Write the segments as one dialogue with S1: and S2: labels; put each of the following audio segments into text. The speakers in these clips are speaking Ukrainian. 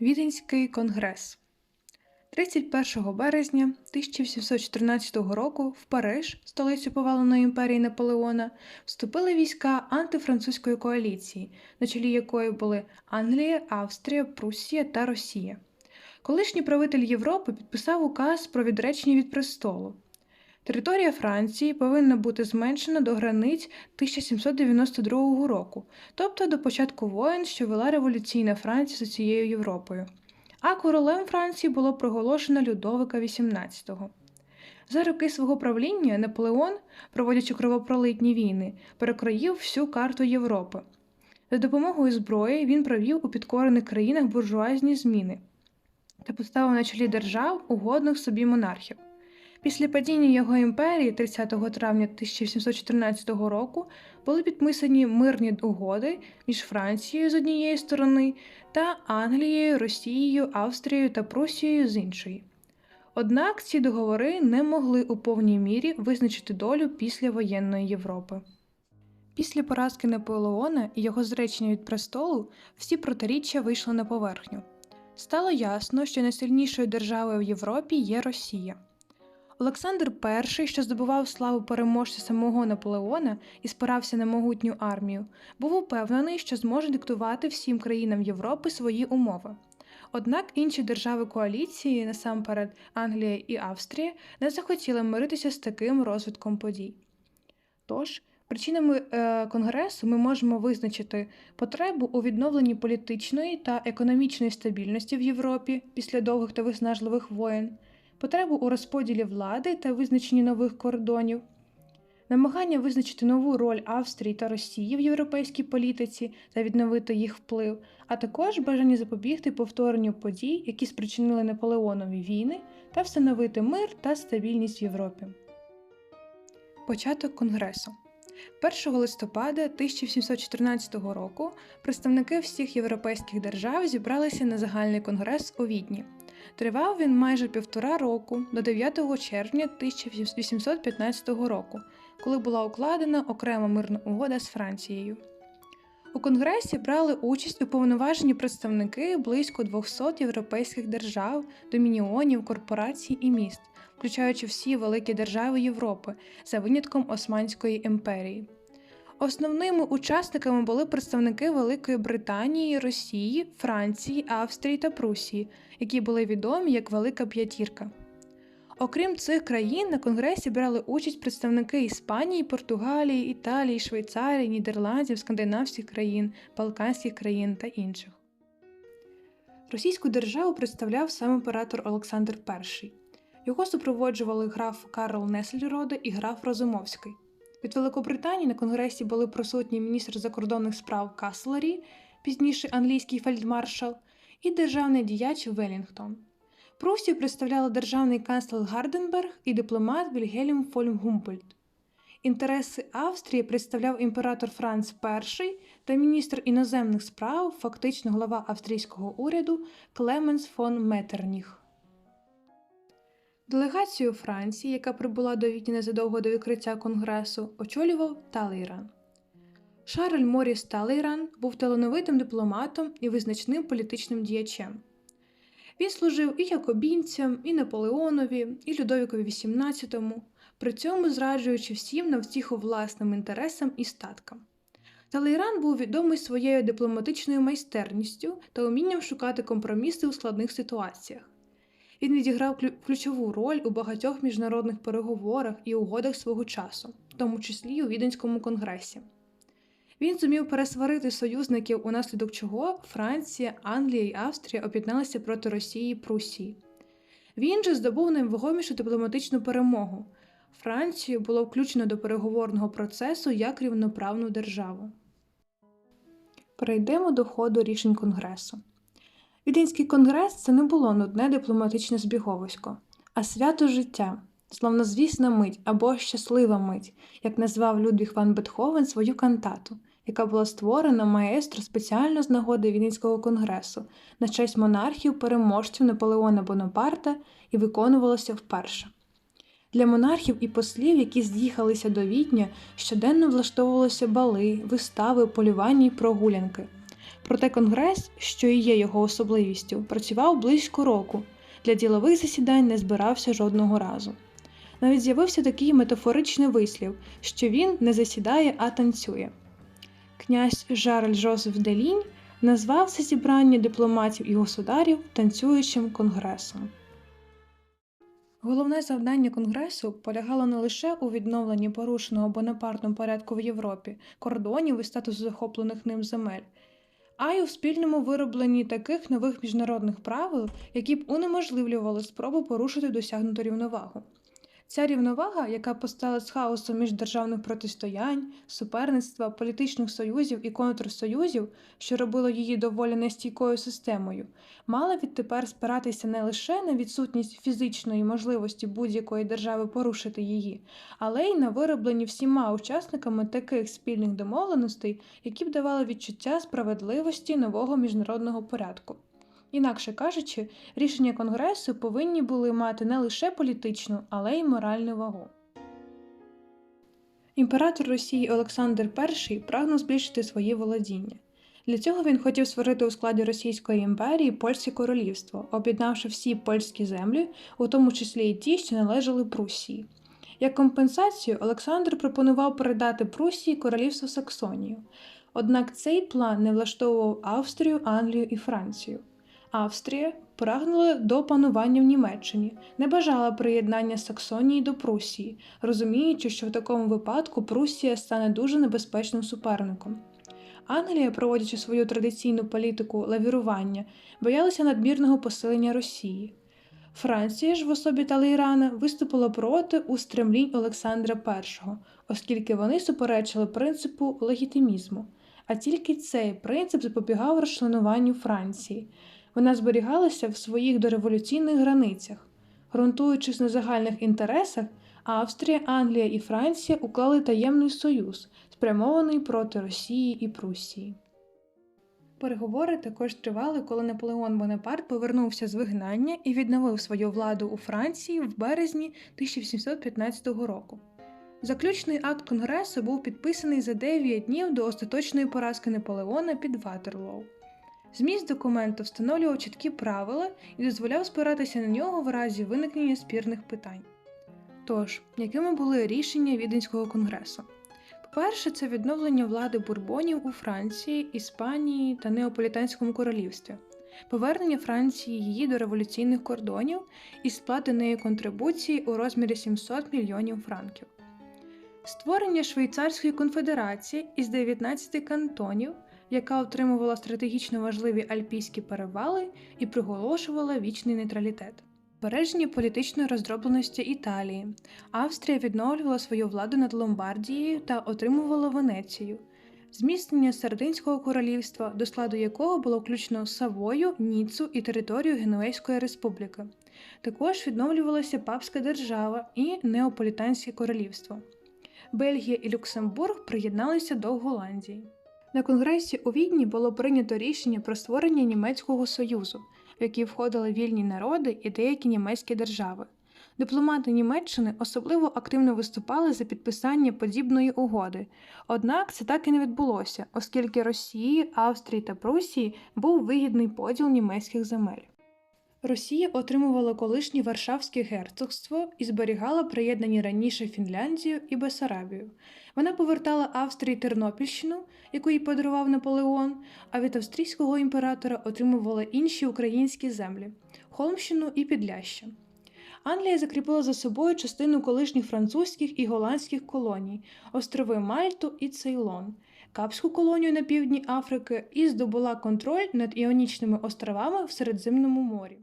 S1: Віденський конгрес 31 березня 1714 року в Париж, столицю поваленої імперії Наполеона, вступили війська антифранцузької коаліції, на чолі якої були Англія, Австрія, Пруссія та Росія. Колишній правитель Європи підписав указ про відречення від престолу. Територія Франції повинна бути зменшена до границь 1792 року, тобто до початку воєн, що вела революційна Франція з усією Європою. А королем Франції було проголошено Людовика XVIII. За роки свого правління Наполеон, проводячи кровопролитні війни, перекроїв всю карту Європи. За допомогою зброї він провів у підкорених країнах буржуазні зміни та поставив на чолі держав угодних собі монархів. Після падіння його імперії 30 травня 1714 року були підписані мирні угоди між Францією з однієї сторони та Англією, Росією, Австрією та Прусією з іншої. Однак ці договори не могли у повній мірі визначити долю післявоєнної Європи. Після поразки Наполеона і його зречення від престолу всі протиріччя вийшли на поверхню. Стало ясно, що найсильнішою державою в Європі є Росія. Олександр І, що здобував славу переможця самого Наполеона і спирався на могутню армію, був упевнений, що зможе диктувати всім країнам Європи свої умови. Однак інші держави коаліції, насамперед Англія і Австрія, не захотіли миритися з таким розвитком подій. Тож, причинами е, Конгресу ми можемо визначити потребу у відновленні політичної та економічної стабільності в Європі після довгих та виснажливих воєн потребу у розподілі влади та визначенні нових кордонів, намагання визначити нову роль Австрії та Росії в європейській політиці та відновити їх вплив, а також бажання запобігти повторенню подій, які спричинили Наполеонові війни, та встановити мир та стабільність в Європі. Початок Конгресу 1 листопада 1714 року представники всіх європейських держав зібралися на загальний конгрес у Відні. Тривав він майже півтора року до 9 червня 1815 року, коли була укладена окрема мирна угода з Францією. У Конгресі брали участь уповноважені представники близько 200 європейських держав, домініонів, корпорацій і міст, включаючи всі великі держави Європи за винятком Османської імперії. Основними учасниками були представники Великої Британії, Росії, Франції, Австрії та Прусії, які були відомі як Велика П'ятірка. Окрім цих країн, на Конгресі брали участь представники Іспанії, Португалії, Італії, Швейцарії, Нідерландів, скандинавських країн, Балканських країн та інших. Російську державу представляв сам імператор Олександр І. Його супроводжували граф Карл Несельроде і граф Розумовський. Від Великобританії на конгресі були присутні міністр закордонних справ Каслері, пізніше англійський фельдмаршал, і державний діяч Велінгтон. Прусію представляли державний канцлер Гарденберг і дипломат Вільгельм фон Гумпольд. Інтереси Австрії представляв імператор Франц І та міністр іноземних справ, фактично глава австрійського уряду Клеменс фон Метерніх. Делегацію Франції, яка прибула до Відні незадовго до відкриття конгресу, очолював Талейран. Шарль Моріс Талейран був талановитим дипломатом і визначним політичним діячем. Він служив і якобінцям, і Наполеонові, і Людовікові XVIII, при цьому зраджуючи всім на втіху власним інтересам і статкам. Талейран був відомий своєю дипломатичною майстерністю та умінням шукати компроміси у складних ситуаціях. Він відіграв ключову роль у багатьох міжнародних переговорах і угодах свого часу, в тому числі у Віденському конгресі. Він зумів пересварити союзників, унаслідок чого Франція, Англія і Австрія об'єдналися проти Росії і Прусії. Він же здобув найвагомішу дипломатичну перемогу. Францію було включено до переговорного процесу як рівноправну державу. Перейдемо до ходу рішень Конгресу. Віденський конгрес це не було нудне дипломатичне збіговисько, а свято життя, славнозвісна мить або щаслива мить, як назвав Людвіг Ван Бетховен свою кантату, яка була створена маестро спеціально з нагоди Віденського конгресу на честь монархів переможців Наполеона Бонапарта і виконувалася вперше. Для монархів і послів, які з'їхалися до Відня, щоденно влаштовувалися бали, вистави, полювання й прогулянки. Проте Конгрес, що і є його особливістю, працював близько року. Для ділових засідань не збирався жодного разу. Навіть з'явився такий метафоричний вислів, що він не засідає, а танцює. Князь Жарль Жозеф Делінь назвав це зібрання дипломатів і государів танцюючим конгресом. Головне завдання конгресу полягало не лише у відновленні порушеного Бонапартом порядку в Європі, кордонів і статусу захоплених ним земель, а й у спільному виробленні таких нових міжнародних правил, які б унеможливлювали спробу порушити досягнуту рівновагу. Ця рівновага, яка постала з хаосу міждержавних протистоянь, суперництва, політичних союзів і контрсоюзів, що робило її доволі нестійкою системою, мала відтепер спиратися не лише на відсутність фізичної можливості будь-якої держави порушити її, але й на вироблені всіма учасниками таких спільних домовленостей, які б давали відчуття справедливості нового міжнародного порядку. Інакше кажучи, рішення Конгресу повинні були мати не лише політичну, але й моральну вагу. Імператор Росії Олександр І прагнув збільшити свої володіння. Для цього він хотів створити у складі Російської імперії польське королівство, об'єднавши всі польські землі, у тому числі і ті, що належали Прусії. Як компенсацію Олександр пропонував передати Прусії королівство Саксонію. Однак цей план не влаштовував Австрію, Англію і Францію. Австрія прагнула до панування в Німеччині, не бажала приєднання Саксонії до Прусії, розуміючи, що в такому випадку Прусія стане дуже небезпечним суперником. Англія, проводячи свою традиційну політику лавірування, боялася надмірного посилення Росії. Франція ж в особі Талейрана виступила проти устремлінь Олександра І, оскільки вони суперечили принципу легітимізму, а тільки цей принцип запобігав розчленуванню Франції. Вона зберігалася в своїх дореволюційних границях. Ґрунтуючись на загальних інтересах, Австрія, Англія і Франція уклали таємний союз, спрямований проти Росії і Прусії. Переговори також тривали, коли Наполеон Бонапарт повернувся з вигнання і відновив свою владу у Франції в березні 1715 року. Заключний акт Конгресу був підписаний за 9 днів до остаточної поразки Наполеона під Ватерлоу. Зміст документу встановлював чіткі правила і дозволяв спиратися на нього в разі виникнення спірних питань. Тож, якими були рішення Віденського конгресу? По-перше, це відновлення влади бурбонів у Франції, Іспанії та Неаполітанському королівстві, повернення Франції її до революційних кордонів і сплати неї контрибуції у розмірі 700 мільйонів франків, створення Швейцарської конфедерації із 19 кантонів, яка отримувала стратегічно важливі альпійські перевали і приголошувала вічний нейтралітет. Збереження політичної роздробленості Італії. Австрія відновлювала свою владу над Ломбардією та отримувала Венецію, зміцнення Сардинського королівства, до складу якого було включено Савою, Ніцу і територію Генуейської республіки. Також відновлювалася Папська держава і Неаполітанське королівство. Бельгія і Люксембург приєдналися до Голландії. На конгресі у Відні було прийнято рішення про створення Німецького союзу, в який входили вільні народи і деякі німецькі держави. Дипломати Німеччини особливо активно виступали за підписання подібної угоди, однак це так і не відбулося, оскільки Росії, Австрії та Прусії був вигідний поділ німецьких земель. Росія отримувала колишнє Варшавське герцогство і зберігала приєднані раніше Фінляндію і Бесарабію. Вона повертала Австрії Тернопільщину, яку їй подарував Наполеон, а від австрійського імператора отримувала інші українські землі Холмщину і Підляща. Англія закріпила за собою частину колишніх французьких і голландських колоній, острови Мальту і Цейлон, Капську колонію на півдні Африки і здобула контроль над Іонічними островами в Середземному морі.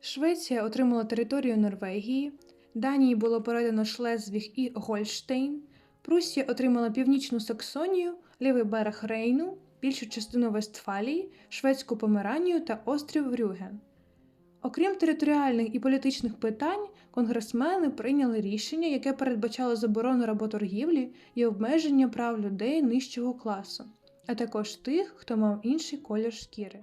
S1: Швеція отримала територію Норвегії, Данії було передано Шлезвіг і Гольштейн, Прусія отримала північну Саксонію, лівий берег Рейну, більшу частину Вестфалії, Шведську Померанію та острів Рюген. Окрім територіальних і політичних питань, конгресмени прийняли рішення, яке передбачало заборону работоргівлі і обмеження прав людей нижчого класу, а також тих, хто мав інший колір шкіри.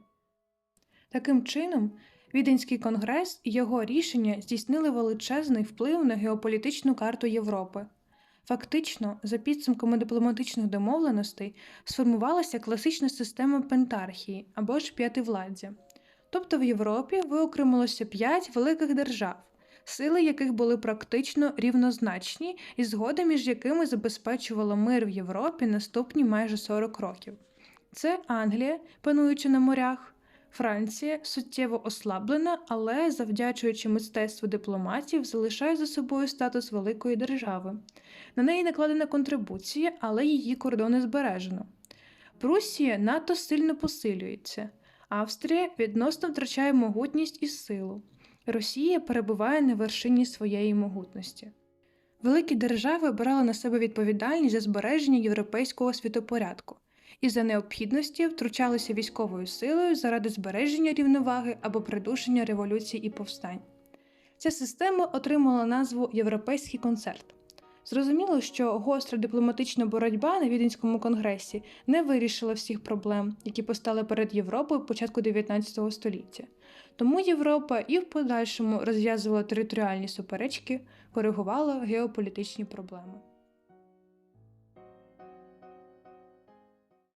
S1: Таким чином, Віденський конгрес і його рішення здійснили величезний вплив на геополітичну карту Європи. Фактично, за підсумками дипломатичних домовленостей, сформувалася класична система пентархії або ж п'ятивладдя. Тобто в Європі виокремилося п'ять великих держав, сили яких були практично рівнозначні і згода між якими забезпечувала мир в Європі наступні майже 40 років. Це Англія, пануючи на морях, Франція суттєво ослаблена, але, завдячуючи мистецтву дипломатів, залишає за собою статус великої держави. На неї накладена контрибуція, але її кордони збережено. Прусія надто сильно посилюється. Австрія відносно втрачає могутність і силу. Росія перебуває на вершині своєї могутності. Великі держави брали на себе відповідальність за збереження європейського світопорядку і за необхідності втручалися військовою силою заради збереження рівноваги або придушення революцій і повстань. Ця система отримала назву Європейський концерт. Зрозуміло, що гостра дипломатична боротьба на Віденському конгресі не вирішила всіх проблем, які постали перед Європою початку 19 століття. Тому Європа і в подальшому розв'язувала територіальні суперечки, коригувала геополітичні проблеми.